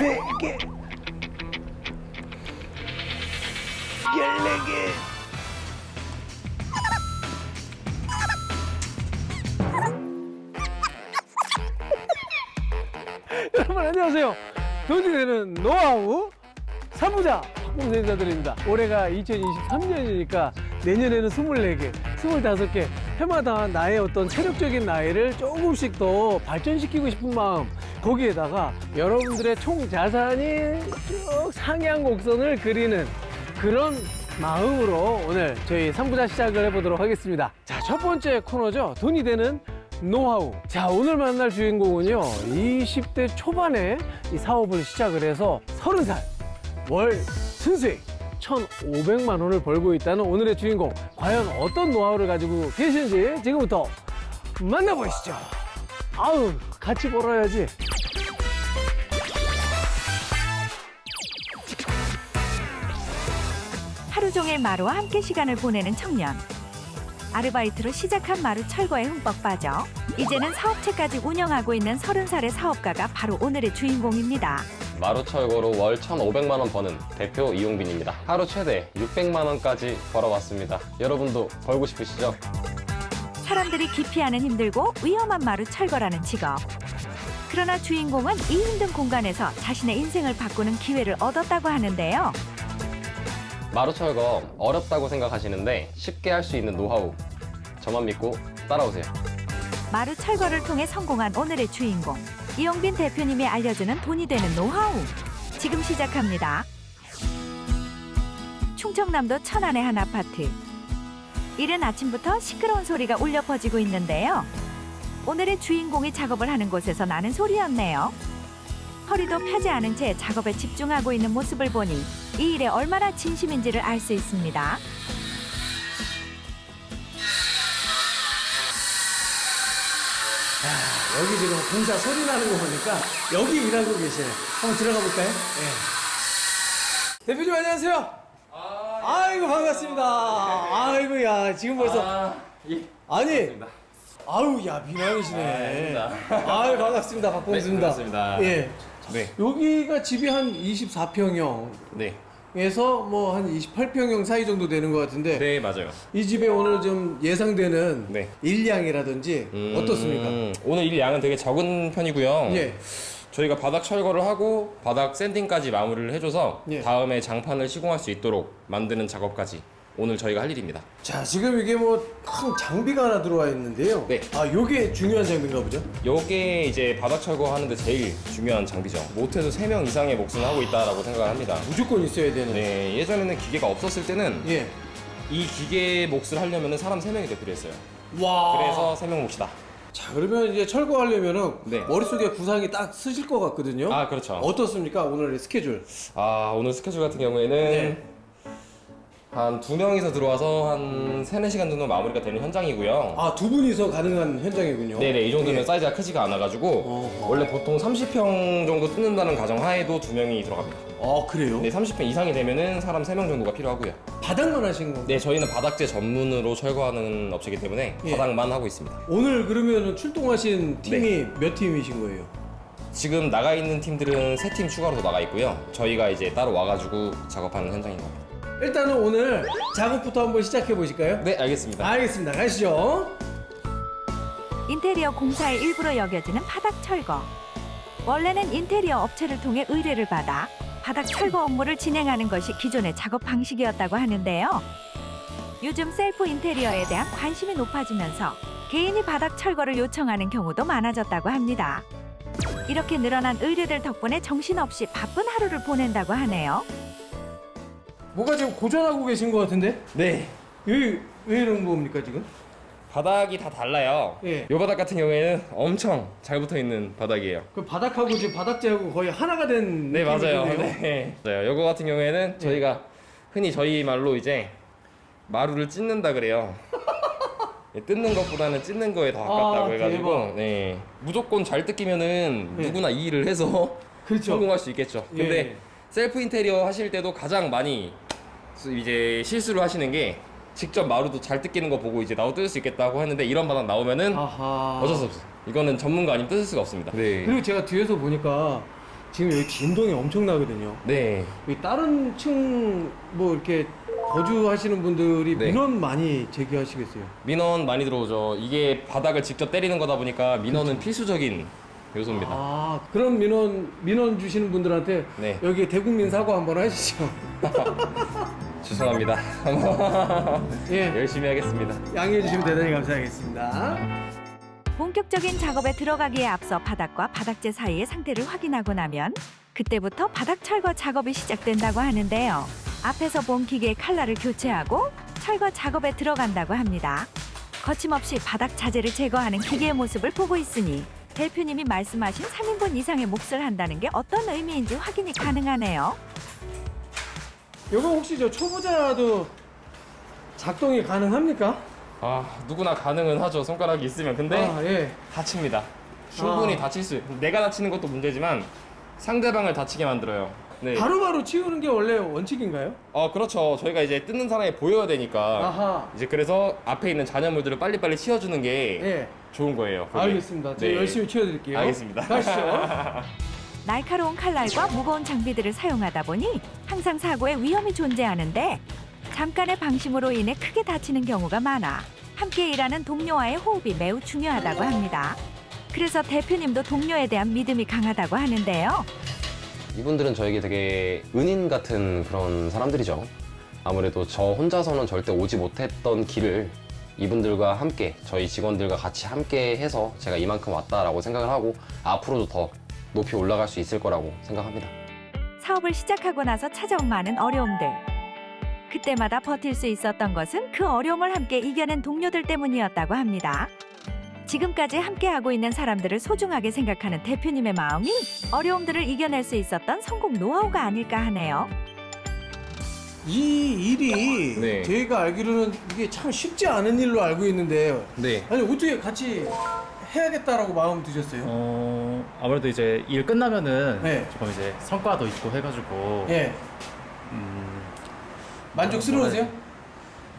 열세 개, 열네 개. 여러분 안녕하세요. 돈이 되는 노하우 사무자 박봉생자들입니다. 올해가 2023년이니까 내년에는 24개, 25개 해마다 나의 어떤 체력적인 나이를 조금씩 더 발전시키고 싶은 마음 거기에다가 여러분들의 총 자산이 쭉 상향 곡선을 그리는 그런 마음으로 오늘 저희 3부자 시작을 해보도록 하겠습니다. 자, 첫 번째 코너죠. 돈이 되는 노하우. 자, 오늘 만날 주인공은요. 20대 초반에 이 사업을 시작을 해서 30살 월 순수익 1,500만 원을 벌고 있다는 오늘의 주인공. 과연 어떤 노하우를 가지고 계신지 지금부터 만나보시죠. 아우, 같이 벌어야지. 하루 종일 마루와 함께 시간을 보내는 청년. 아르바이트로 시작한 마루 철거에 흠뻑 빠져 이제는 사업체까지 운영하고 있는 30살의 사업가가 바로 오늘의 주인공입니다. 마루 철거로 월 1,500만 원 버는 대표 이용빈입니다. 하루 최대 600만 원까지 벌어왔습니다. 여러분도 벌고 싶으시죠? 사람들이 기피하는 힘들고 위험한 마루 철거라는 직업. 그러나 주인공은 이 힘든 공간에서 자신의 인생을 바꾸는 기회를 얻었다고 하는데요. 마루철거 어렵다고 생각하시는데 쉽게 할 수 있는 노하우 저만 믿고 따라오세요. 마루 철거를 통해 성공한 오늘의 주인공. 이용빈 대표님이 알려주는 돈이 되는 노하우. 지금 시작합니다. 충청남도 천안의 한 아파트. 이른 아침부터 시끄러운 소리가 울려 퍼지고 있는데요. 오늘의 주인공이 작업을 하는 곳에서 나는 소리였네요. 허리도 펴지 않은 채 작업에 집중하고 있는 모습을 보니 이 일에 얼마나 진심인지를 알 수 있습니다. 여기 지금 공사 소리 나는 거 보니까 여기 일하고 계시네. 한번 들어가 볼까요? 네. 대표님 안녕하세요. 아, 이고 반갑습니다. 아이고 야 지금 벌써 아니 아우 야 미남이시네. 아유 반갑습니다 박봉수입니다. 네, 반갑습니다. 예. 네. 여기가 집이 한 24평형에서 네. 뭐 한 28평형 사이 정도 되는 것 같은데 네, 맞아요. 이 집에 오늘 좀 예상되는 네. 일량이라든지 음, 어떻습니까? 오늘 일 양은 되게 적은 편이고요. 예. 저희가 바닥 철거를 하고 바닥 샌딩까지 마무리를 해줘서 예. 다음에 장판을 시공할 수 있도록 만드는 작업까지 오늘 저희가 할 일입니다. 자 지금 이게 뭐 큰 장비가 하나 들어와 있는데요. 네. 아 요게 중요한 장비인가 보죠? 요게 이제 바닥 철거하는데 제일 중요한 장비죠. 못해도 3명 이상의 몫은 하고 있다라고 생각을 합니다. 무조건 있어야 되는. 네, 예전에는 기계가 없었을 때는 예. 이 기계 몫을 하려면 사람 3명이 더 필요했어요. 와. 그래서 3명 몫이다. 자 그러면 이제 철거하려면은 네. 머릿속에 구상이 딱 쓰실 것 같거든요. 아, 그렇죠. 어떻습니까 오늘의 스케줄? 아, 오늘 스케줄 같은 경우에는 네. 한 두 명이서 들어와서 한 3, 4시간 정도 마무리가 되는 현장이고요. 아 두 분이서 가능한 현장이군요. 네네 이 정도면 예. 사이즈가 크지가 않아가지고 어허. 원래 보통 30평 정도 뜯는다는 가정 하에도 두 명이 들어갑니다. 아 그래요? 네 30평 이상이 되면은 사람 3명 정도가 필요하고요. 바닥만 하신 거. 네 저희는 바닥재 전문으로 철거하는 업체이기 때문에 예. 바닥만 하고 있습니다. 오늘 그러면 출동하신 팀이 네. 몇 팀이신 거예요? 지금 나가 있는 팀들은 세 팀 추가로 더 나가 있고요. 저희가 이제 따로 와가지고 작업하는 현장인 겁니다. 일단은 오늘 작업부터 한번 시작해 보실까요? 네 알겠습니다. 알겠습니다. 가시죠. 인테리어 공사의 일부로 여겨지는 바닥 철거. 원래는 인테리어 업체를 통해 의뢰를 받아 바닥 철거 업무를 진행하는 것이 기존의 작업 방식이었다고 하는데요. 요즘 셀프 인테리어에 대한 관심이 높아지면서 개인이 바닥 철거를 요청하는 경우도 많아졌다고 합니다. 이렇게 늘어난 의뢰들 덕분에 정신없이 바쁜 하루를 보낸다고 하네요. 뭐가 지금 고전하고 계신 것 같은데? 네 왜, 왜 이런 겁니까 지금? 바닥이 다 달라요. 예. 이 바닥 같은 경우에는 엄청 잘 붙어 있는 바닥이에요. 그 바닥하고 지금 바닥재하고 거의 하나가 된 네 맞아요. 느낌이네요. 네. 맞아요. 요거 같은 경우에는 저희가 흔히 저희 말로 이제 마루를 찢는다 그래요. 예, 뜯는 것보다는 찢는 거에 더 가깝다고 아, 해가지고 대박. 네 무조건 잘 뜯기면은 네. 누구나 이 일을 해서 그렇죠. 성공할 수 있겠죠. 근데 예. 셀프 인테리어 하실 때도 가장 많이 수- 이제 실수를 하시는 게 직접 마루도 잘 뜯기는 거 보고 이제 나도 뜯을 수 있겠다고 하는데 이런 바닥 나오면은 아하. 어쩔 수 없어. 이거는 전문가 아니면 뜯을 수가 없습니다. 네. 그리고 제가 뒤에서 보니까 지금 여기 진동이 엄청나거든요. 네. 이 다른 층 뭐 이렇게 거주하시는 분들이 네. 민원 많이 제기하시겠어요. 민원 많이 들어오죠. 이게 바닥을 직접 때리는 거다 보니까 민원은 필수적인 요소입니다. 아 그런 민원 민원 주시는 분들한테 네. 여기 대국민 사과 한번 하시죠. 죄송합니다. 예, 열심히 하겠습니다. 양해해 주시면 대단히 감사하겠습니다. 본격적인 작업에 들어가기에 앞서 바닥과 바닥재 사이의 상태를 확인하고 나면 그때부터 바닥 철거 작업이 시작된다고 하는데요. 앞에서 본 기계의 칼날을 교체하고 철거 작업에 들어간다고 합니다. 거침없이 바닥 자재를 제거하는 기계의 모습을 보고 있으니 대표님이 말씀하신 3인분 이상의 몫을 한다는 게 어떤 의미인지 확인이 가능하네요. 이거 혹시 저 초보자도 작동이 가능합니까? 아 누구나 가능은 하죠. 손가락이 있으면 근데 아, 예. 다칩니다. 충분히 아. 다칠 수. 내가 다치는 것도 문제지만 상대방을 다치게 만들어요. 네. 바로바로 치우는 게 원래 원칙인가요? 어 그렇죠. 저희가 이제 뜯는 사람이 보여야 되니까 아하. 이제 그래서 앞에 있는 잔여물들을 빨리빨리 치워주는 게 예. 좋은 거예요. 그게. 알겠습니다. 제가 네. 열심히 치워드릴게요. 알겠습니다. 가시죠. 날카로운 칼날과 무거운 장비들을 사용하다 보니 항상 사고의 위험이 존재하는데 잠깐의 방심으로 인해 크게 다치는 경우가 많아 함께 일하는 동료와의 호흡이 매우 중요하다고 합니다. 그래서 대표님도 동료에 대한 믿음이 강하다고 하는데요. 이분들은 저에게 되게 은인 같은 그런 사람들이죠. 아무래도 저 혼자서는 절대 오지 못했던 길을 이분들과 함께 저희 직원들과 같이 함께 해서 제가 이만큼 왔다라고 생각을 하고 앞으로도 더 높이 올라갈 수 있을 거라고 생각합니다. 사업을 시작하고 나서 찾아온 많은 어려움들. 그때마다 버틸 수 있었던 것은 그 어려움을 함께 이겨낸 동료들 때문이었다고 합니다. 지금까지 함께하고 있는 사람들을 소중하게 생각하는 대표님의 마음이 어려움들을 이겨낼 수 있었던 성공 노하우가 아닐까 하네요. 이 일이 네. 저희가 알기로는 이게 참 쉽지 않은 일로 알고 있는데 네. 아니 어떻게 같이 해야겠다라고 마음 드셨어요? 어 아무래도 이제 일 끝나면은 네. 조금 이제 성과도 있고 해가지고 예. 음, 만족스러우세요?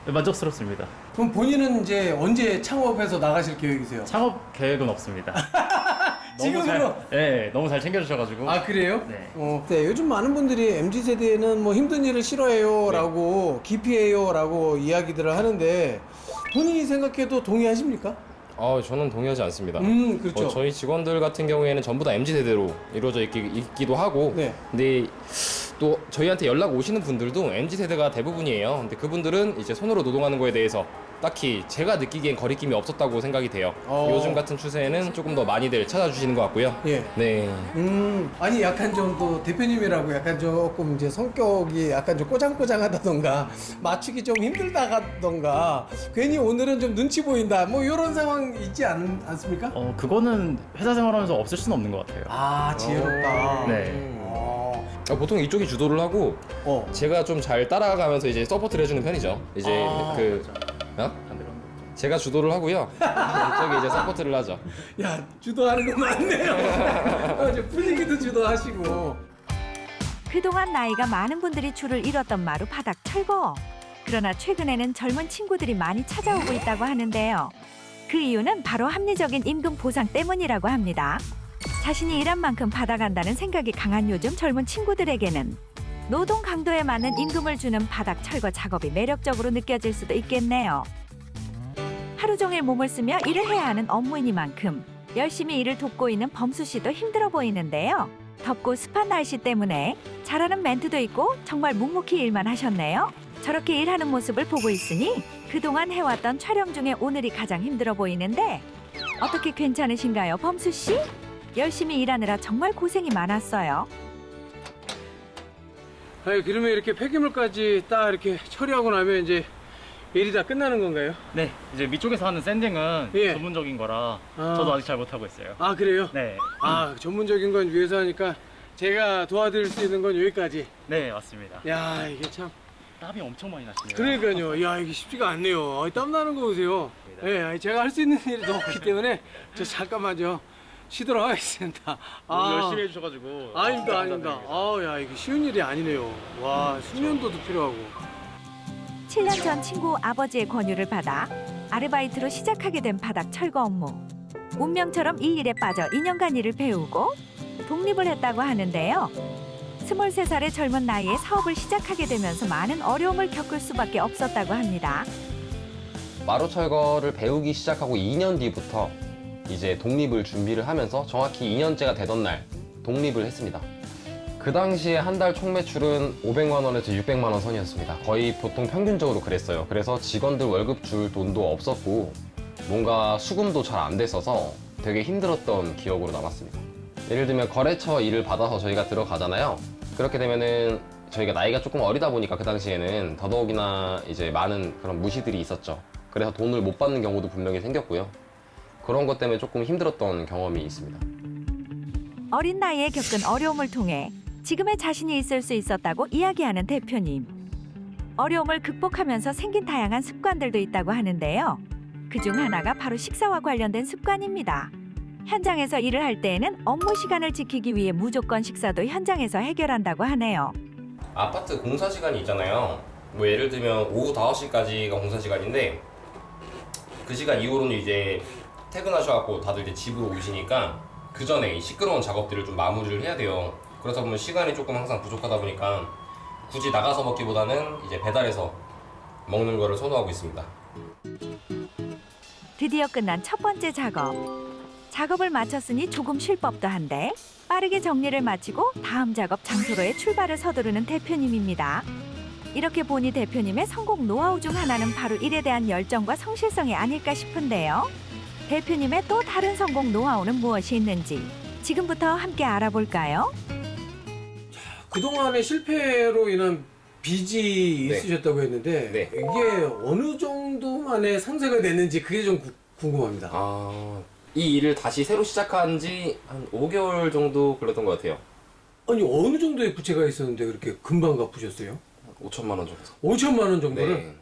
네, 만족스럽습니다. 그럼 본인은 이제 언제 창업해서 나가실 계획이세요? 창업 계획은 없습니다. 너무 지금으로? 잘, 네, 너무 잘 챙겨주셔가지고 아 그래요? 네. 어, 네, 요즘 많은 분들이 mz 세대는 뭐 힘든 일을 싫어해요라고 기피해요라고 이야기들을 하는데 본인이 생각해도 동의하십니까? 어 저는 동의하지 않습니다. 음 그렇죠. 어, 저희 직원들 같은 경우에는 전부 다 MZ 세대로 이루어져 있기, 도 하고, 네. 근데 또 저희한테 연락 오시는 분들도 MZ 세대가 대부분이에요. 근데 그분들은 이제 손으로 노동하는 거에 대해서 딱히 제가 느끼기엔 거리낌이 없었다고 생각이 돼요. 어. 요즘 같은 추세에는 조금 더 많이들 찾아주시는 것 같고요. 예. 네. 음, 아니 약간 좀 또 대표님이라고 약간 조금 이제 성격이 약간 좀 꼬장꼬장하다던가 맞추기 좀 힘들다던가 괜히 오늘은 좀 눈치 보인다 뭐 이런 상황 있지 않, 않습니까? 어 그거는 회사 생활하면서 없을 수는 없는 것 같아요. 아 지혜롭다. 네. 어. 아, 보통 이쪽이 주도를 하고 어. 제가 좀 잘 따라가면서 이제 서포트를 해주는 편이죠. 이제 아, 그 어? 반대로. 제가 주도를 하고요. 이쪽이 이제 서포트를 하죠. 야 주도하는 거 많네요. 어, 저 분위기도 주도하시고. 그동안 나이가 많은 분들이 줄을 잃었던 마루 바닥 철거. 그러나 최근에는 젊은 친구들이 많이 찾아오고 있다고 하는데요. 그 이유는 바로 합리적인 임금 보상 때문이라고 합니다. 자신이 일한 만큼 받아간다는 생각이 강한 요즘 젊은 친구들에게는 노동 강도에 맞는 임금을 주는 바닥 철거 작업이 매력적으로 느껴질 수도 있겠네요. 하루 종일 몸을 쓰며 일을 해야 하는 업무이니만큼 열심히 일을 돕고 있는 범수 씨도 힘들어 보이는데요. 덥고 습한 날씨 때문에 잘하는 멘트도 있고 정말 묵묵히 일만 하셨네요. 저렇게 일하는 모습을 보고 있으니 그동안 해왔던 촬영 중에 오늘이 가장 힘들어 보이는데 어떻게 괜찮으신가요, 범수 씨? 열심히 일하느라 정말 고생이 많았어요. 아니 그러면 이렇게 폐기물까지 딱 이렇게 처리하고 나면 이제 일이 다 끝나는 건가요? 네, 이제 밑쪽에서 하는 샌딩은 예. 전문적인 거라 아. 저도 아직 잘 못하고 있어요. 아 그래요? 네, 아 전문적인 건 위해서 하니까 제가 도와드릴 수 있는 건 여기까지. 네 맞습니다. 야 이게 참. 땀이 엄청 많이 나시네요. 그러니까요. 야 이게 쉽지가 않네요. 아, 땀 나는 거 보세요. 예, 아니, 제가 할 수 있는 일이 없기 때문에 저 잠깐만요. 쉬도록 하겠습니다. 너무 열심히 해주셔가지고 아닙니다, 아닙니다. 감사드립니다. 아, 야 이게 쉬운 일이 아니네요. 와 숙련도도 필요하고. 7년 전 친구 아버지의 권유를 받아 아르바이트로 시작하게 된 바닥 철거 업무. 운명처럼 이 일에 빠져 2년간 일을 배우고 독립을 했다고 하는데요. 23살의 젊은 나이에 사업을 시작하게 되면서 많은 어려움을 겪을 수밖에 없었다고 합니다. 마루 철거를 배우기 시작하고 2년 뒤부터 이제 독립을 준비를 하면서 정확히 2년째가 되던 날 독립을 했습니다. 그 당시에 한 달 총 매출은 500만 원에서 600만 원 선이었습니다. 거의 보통 평균적으로 그랬어요. 그래서 직원들 월급 줄 돈도 없었고 뭔가 수금도 잘 안 됐어서 되게 힘들었던 기억으로 남았습니다. 예를 들면 거래처 일을 받아서 저희가 들어가잖아요. 그렇게 되면은 저희가 나이가 조금 어리다 보니까 그 당시에는 더더욱이나 이제 많은 그런 무시들이 있었죠. 그래서 돈을 못 받는 경우도 분명히 생겼고요. 그런 것 때문에 조금 힘들었던 경험이 있습니다. 어린 나이에 겪은 어려움을 통해 지금의 자신이 있을 수 있었다고 이야기하는 대표님. 어려움을 극복하면서 생긴 다양한 습관들도 있다고 하는데요. 그중 하나가 바로 식사와 관련된 습관입니다. 현장에서 일을 할 때에는 업무 시간을 지키기 위해 무조건 식사도 현장에서 해결한다고 하네요. 아파트 공사 시간이 있잖아요. 뭐 예를 들면 오후 5시까지가 공사 시간인데 그 시간 이후로는 이제 퇴근하셔갖고 다들 이제 집으로 오시니까 그 전에 이 시끄러운 작업들을 좀 마무리를 해야 돼요. 그러다 보면 시간이 조금 항상 부족하다 보니까 굳이 나가서 먹기보다는 이제 배달해서 먹는 거를 선호하고 있습니다. 드디어 끝난 첫 번째 작업. 작업을 마쳤으니 조금 쉴 법도 한데 빠르게 정리를 마치고 다음 작업 장소로의 출발을 서두르는 대표님입니다. 이렇게 보니 대표님의 성공 노하우 중 하나는 바로 일에 대한 열정과 성실성이 아닐까 싶은데요. 대표님의 또 다른 성공 노하우는 무엇이 있는지 지금부터 함께 알아볼까요? 그동안의 실패로 인한 빚이 네. 있으셨다고 했는데 네. 이게 어느 정도만의 상세가 됐는지 그게 좀 구- 궁금합니다. 아, 이 일을 다시 새로 시작한 지 한 5개월 정도 걸렸던 것 같아요. 아니 어느 정도의 부채가 있었는데 그렇게 금방 갚으셨어요? 5천만 원 정도. 5천만 원 정도를? 네.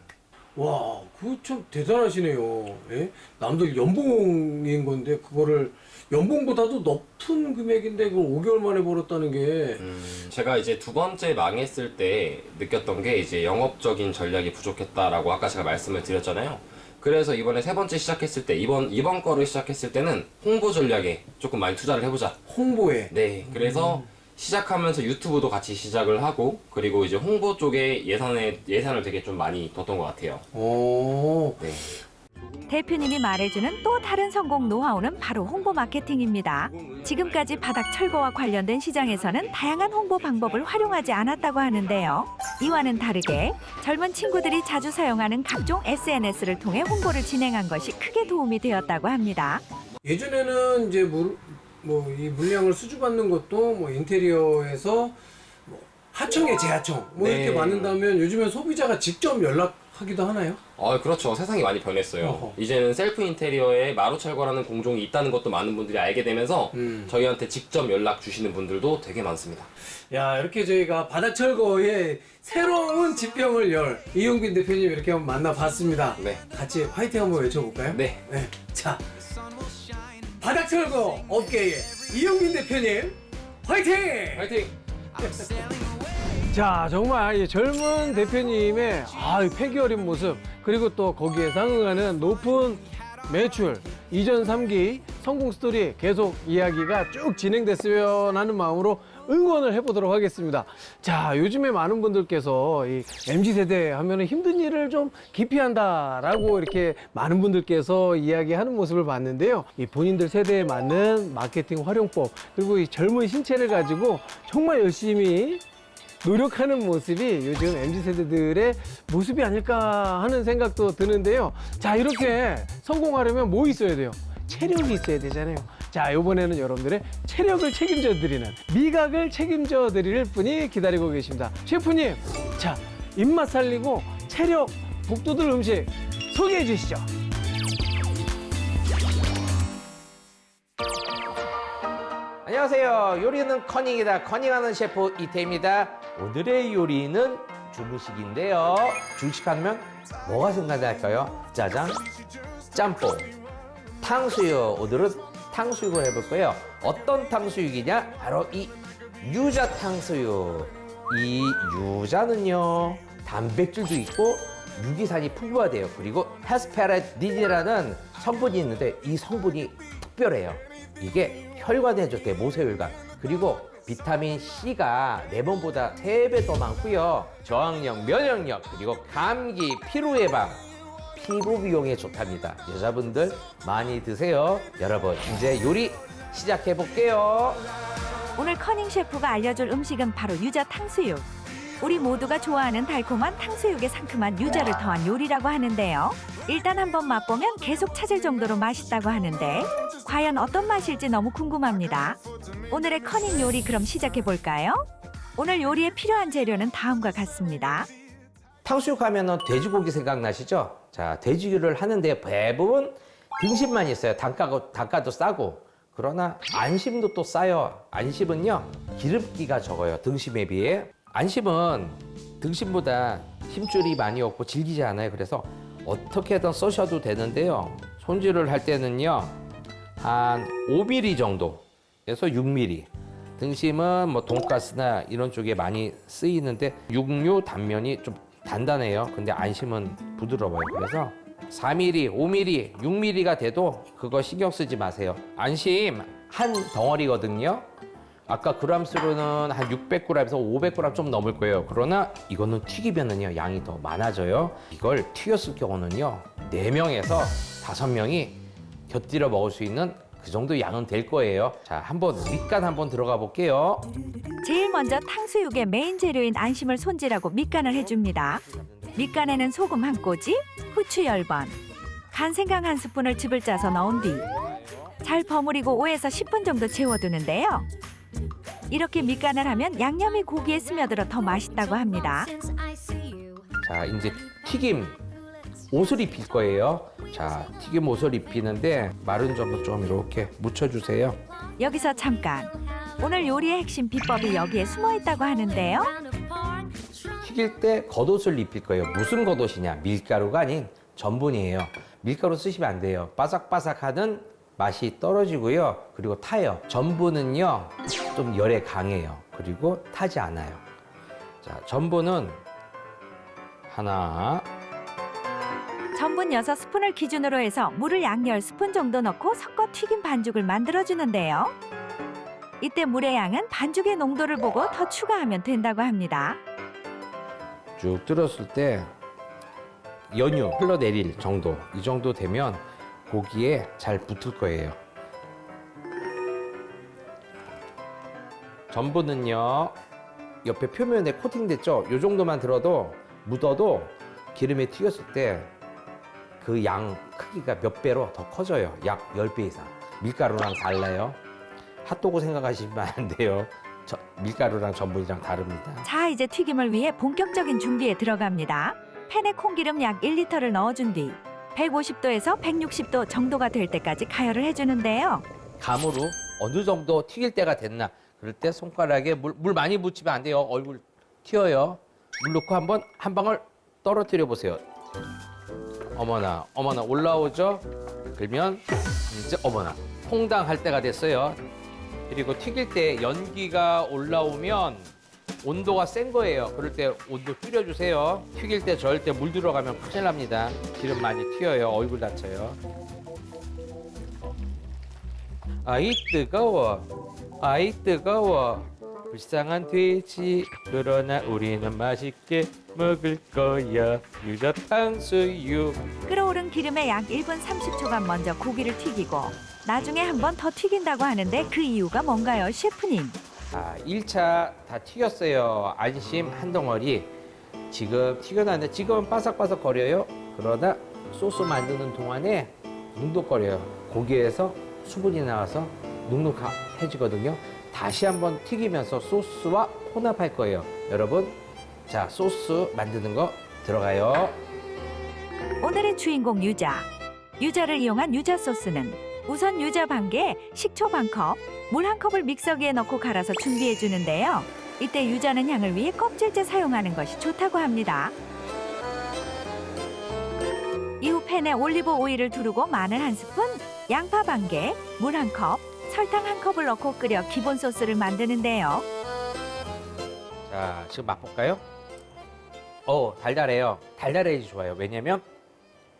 와, 그거 참 대단하시네요. 예? 남들 연봉인 건데 그거를 연봉보다도 높은 금액인데 그걸 5개월 만에 벌었다는 게 음, 제가 이제 두 번째 망했을 때 느꼈던 게 이제 영업적인 전략이 부족했다라고 아까 제가 말씀을 드렸잖아요. 그래서 이번에 세 번째 시작했을 때 이번 이번 거를 시작했을 때는 홍보 전략에 조금 많이 투자를 해보자. 홍보에 네, 그래서 시작하면서 유튜브도 같이 시작을 하고 그리고 이제 홍보 쪽에 예산에 예산을 되게 좀 많이 뒀던 것 같아요. 어, 네. 대표님이 말해주는 또 다른 성공 노하우는 바로 홍보 마케팅입니다. 지금까지 바닥 철거와 관련된 시장에서는 다양한 홍보 방법을 활용하지 않았다고 하는데요. 이와는 다르게 젊은 친구들이 자주 사용하는 각종 SNS를 통해 홍보를 진행한 것이 크게 도움이 되었다고 합니다. 예전에는 이제 뭐 이 물량을 수주받는 것도 뭐 인테리어에서 뭐 하청에 재하청 뭐 네. 이렇게 받는다면 요즘엔 소비자가 직접 연락하기도 하나요? 아 그렇죠 세상이 많이 변했어요 어허. 이제는 셀프 인테리어에 마루철거라는 공종이 있다는 것도 많은 분들이 알게 되면서 음. 저희한테 직접 연락 주시는 분들도 되게 많습니다 야 이렇게 저희가 바닥 철거의 새로운 지평을 열 이용빈 대표님 이렇게 한번 만나봤습니다. 네. 같이 화이팅 한번 외쳐볼까요? 네. 자 바닥 철거 업계의 이용빈 대표님 화이팅! 화이팅! 자 정말 이 젊은 대표님의 아, 이 폐기어린 모습 그리고 또 거기에 상응하는 높은 매출 이전 3기 성공 스토리 계속 이야기가 쭉 진행됐으면 하는 마음으로 응원을 해보도록 하겠습니다. 자 요즘에 많은 분들께서 이 MZ 세대 하면은 힘든 일을 좀 기피한다라고 이렇게 많은 분들께서 이야기하는 모습을 봤는데요. 이 본인들 세대에 맞는 마케팅 활용법 그리고 이 젊은 신체를 가지고 정말 열심히 노력하는 모습이 요즘 MZ 세대들의 모습이 아닐까 하는 생각도 드는데요. 자, 이렇게 성공하려면 뭐 있어야 돼요? 체력이 있어야 되잖아요. 자, 이번에는 여러분들의 체력을 책임져 드리는 미각을 책임져 드릴 분이 기다리고 계십니다. 셰프님, 자, 입맛 살리고 체력 북돋을 음식 소개해 주시죠. 안녕하세요. 요리는 커닝이다. 커닝하는 셰프 이태입니다. 오늘의 요리는 중식인데요. 중식하면 뭐가 생각날까요? 짜장, 짬뽕, 탕수육. 오늘은 탕수육을 해볼 거예요. 어떤 탕수육이냐? 바로 이 유자 탕수육. 이 유자는요, 단백질도 있고 유기산이 풍부하대요. 그리고 헤스페라딘이라는 성분이 있는데 이 성분이 특별해요. 이게 혈관에 좋대 모세혈관 그리고 비타민 C가 레몬보다 세 배 더 많고요 저항력 면역력 그리고 감기 피로 예방 피부 미용에 좋답니다 여자분들 많이 드세요 여러분 이제 요리 시작해 볼게요 오늘 커닝 셰프가 알려줄 음식은 바로 유자 탕수육. 우리 모두가 좋아하는 달콤한 탕수육의 상큼한 유자를 더한 요리라고 하는데요. 일단 한번 맛보면 계속 찾을 정도로 맛있다고 하는데 과연 어떤 맛일지 너무 궁금합니다. 오늘의 커닝 요리 그럼 시작해 볼까요? 오늘 요리에 필요한 재료는 다음과 같습니다. 탕수육 하면은 돼지고기 생각나시죠? 자, 돼지를 하는데 대부분 등심만 있어요. 단가가, 단가도 싸고. 그러나 안심도 또 싸요. 안심은요, 기름기가 적어요. 등심에 비해. 안심은 등심보다 힘줄이 많이 없고 질기지 않아요. 그래서 어떻게든 써셔도 되는데요. 손질을 할 때는요, 한 5mm 정도에서 6mm. 등심은 뭐 돈가스나 이런 쪽에 많이 쓰이는데 육류 단면이 좀 단단해요. 근데 안심은 부드러워요. 그래서 4mm, 5mm, 6mm가 돼도 그거 신경 쓰지 마세요. 안심 한 덩어리거든요. 아까 그람수로는 한 600g에서 500g 좀 넘을 거예요. 그러나 이거는 튀기면은요 양이 더 많아져요. 이걸 튀겼을 경우는요 4명에서 5명이 곁들여 먹을 수 있는 그 정도 양은 될 거예요. 자, 한번 밑간 한번 들어가 볼게요. 제일 먼저 탕수육의 메인 재료인 안심을 손질하고 밑간을 해줍니다. 밑간에는 소금 한 꼬집, 후추 열 번, 간생강 한 스푼을 즙을 짜서 넣은 뒤 잘 버무리고 5에서 10분 정도 재워두는데요. 이렇게 밑간을 하면 양념이 고기에 스며들어 더 맛있다고 합니다. 자, 이제 튀김 옷을 입힐 거예요. 자, 튀김 옷을 입히는데 마른 점을 좀 이렇게 묻혀주세요. 여기서 잠깐. 오늘 요리의 핵심 비법이 여기에 숨어 있다고 하는데요. 튀길 때 겉옷을 입힐 거예요. 무슨 겉옷이냐? 밀가루가 아닌 전분이에요. 밀가루 쓰시면 안 돼요. 바삭바삭하는 맛이 떨어지고요. 그리고 타요. 전분은요, 좀 열에 강해요. 그리고 타지 않아요. 자, 전분은 하나, 전분 6스푼을 기준으로 해서 물을 약 10스푼 정도 넣고 섞어 튀긴 반죽을 만들어주는데요. 이때 물의 양은 반죽의 농도를 보고 더 추가하면 된다고 합니다. 쭉 들었을 때 연유 흘러내릴 정도 이 정도 되면 고기에 잘 붙을 거예요. 전분은요 옆에 표면에 코팅됐죠? 이 정도만 들어도 묻어도 기름에 튀겼을 때 그 양 크기가 몇 배로 더 커져요. 약 10배 이상. 밀가루랑 달라요. 핫도그 생각하시면 안 돼요. 저- 밀가루랑 전분이랑 다릅니다. 자, 이제 튀김을 위해 본격적인 준비에 들어갑니다. 팬에 콩기름 약 1리터를 넣어준 뒤 150도에서 160도 정도가 될 때까지 가열을 해주는데요. 감으로 어느 정도 튀길 때가 됐나 그럴 때 손가락에 물, 물 많이 묻히면 안 돼요 얼굴 튀어요 물 넣고 한번 한 방울 떨어뜨려 보세요 어머나 어머나 올라오죠? 그러면 이제 어머나 퐁당 할 때가 됐어요. 그리고 튀길 때 연기가 올라오면 온도가 센 거예요. 그럴 때 온도 줄여주세요. 튀길 때 절대 물 들어가면 큰일 납니다. 기름 많이 튀어요. 얼굴 다쳐요. 아이 뜨거워. 아이 뜨거워 불쌍한 돼지. 그러나 우리는 맛있게 먹을 거야. 유자 탕수육. 끓어오른 기름에 약 1분 30초간 먼저 고기를 튀기고 나중에 한 번 더 튀긴다고 하는데 그 이유가 뭔가요, 셰프님? 자 1차 다 튀겼어요. 안심 한 덩어리. 지금 튀겨놨는데 지금은 바삭바삭 거려요. 그러다 소스 만드는 동안에 눅눅거려요. 고기에서 수분이 나와서 눅눅해지거든요 다시 한번 튀기면서 소스와 혼합할 거예요 여러분 자 소스 만드는 거 들어가요 오늘의 주인공 유자. 유자를 이용한 유자 소스는 우선 유자 반 개, 식초 반 컵, 물 한 컵을 믹서기에 넣고 갈아서 준비해 주는데요. 이때 유자는 향을 위해 껍질째 사용하는 것이 좋다고 합니다. 이후 팬에 올리브 오일을 두르고 마늘 한 스푼, 양파 반 개, 물 한 컵, 설탕 한 컵을 넣고 끓여 기본 소스를 만드는데요. 자, 지금 맛볼까요? 어, 달달해요. 달달해야지 좋아요. 왜냐면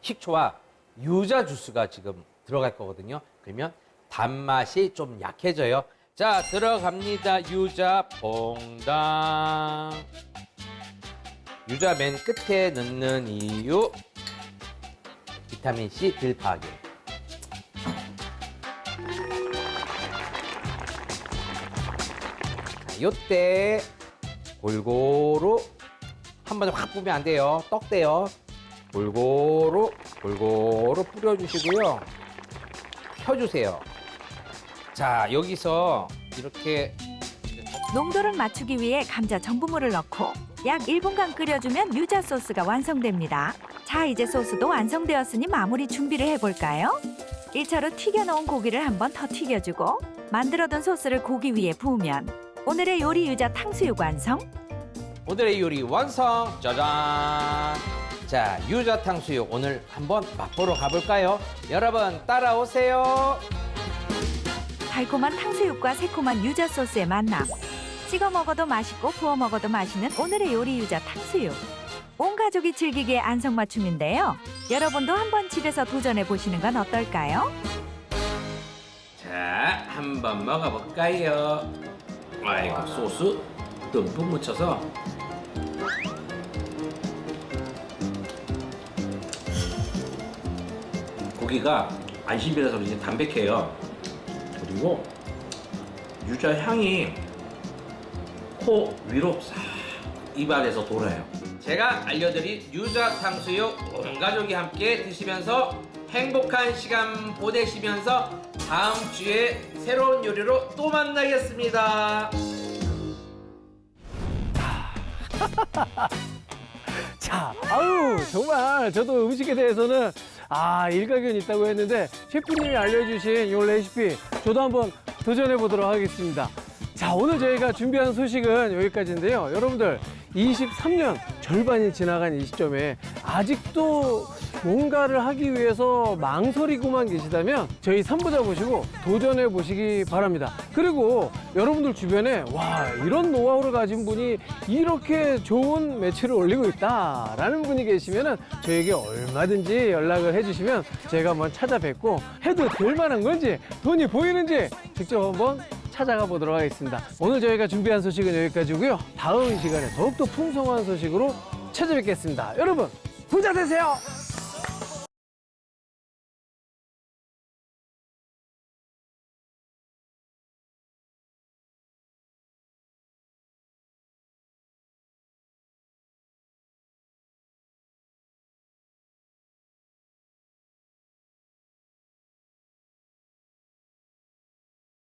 식초와 유자 주스가 지금 들어갈 거거든요. 그러면 단맛이 좀 약해져요. 자, 들어갑니다. 유자 퐁당. 유자 맨 끝에 넣는 이유 비타민 C 빌파기. 요때 골고루 한 번에 확 뿌면 안 돼요. 떡대요. 골고루 골고루 뿌려주시고요. 펴주세요. 자 여기서 이렇게 농도를 맞추기 위해 감자 전분물을 넣고 약 1분간 끓여주면 유자 소스가 완성됩니다. 자, 이제 소스도 완성되었으니 마무리 준비를 해볼까요? 1차로 튀겨놓은 고기를 한번 더 튀겨주고 만들어둔 소스를 고기 위에 부으면 오늘의 요리 유자 탕수육 완성. 오늘의 요리 완성 짜잔 자 유자 탕수육 오늘 한번 맛보러 가볼까요 여러분 따라오세요 달콤한 탕수육과 새콤한 유자 소스의 만남. 찍어 먹어도 맛있고 구워 먹어도 맛있는 오늘의 요리 유자 탕수육. 온 가족이 즐기기에 안성맞춤인데요. 여러분도 한번 집에서 도전해 보시는 건 어떨까요? 자 한번 먹어볼까요 아이고 소스 듬뿍 묻혀서. 고기가 안심이라서 이제 담백해요. 그리고 유자 향이 코 위로 싹 입안에서 돌아요. 제가 알려드린 유자 탕수육 온 가족이 함께 드시면서 행복한 시간 보내시면서 다음 주에 새로운 요리로 또 만나겠습니다. 자, 아유, 정말 저도 음식에 대해서는 아, 일가견이 있다고 했는데 셰프님이 알려주신 이 레시피 저도 한번 도전해 보도록 하겠습니다. 자, 오늘 저희가 준비한 소식은 여기까지인데요. 여러분들 23년 절반이 지나간 이 시점에 아직도 뭔가를 하기 위해서 망설이고만 계시다면 저희 삼부자 보시고 도전해 보시기 바랍니다. 그리고 여러분들 주변에 와 이런 노하우를 가진 분이 이렇게 좋은 매출을 올리고 있다라는 분이 계시면은 저에게 얼마든지 연락을 해주시면 제가 한번 찾아뵙고 해도 될 만한 건지 돈이 보이는지 직접 한번 찾아가 보도록 하겠습니다. 오늘 저희가 준비한 소식은 여기까지고요. 다음 시간에 더욱더 풍성한 소식으로 찾아뵙겠습니다. 여러분 부자 되세요.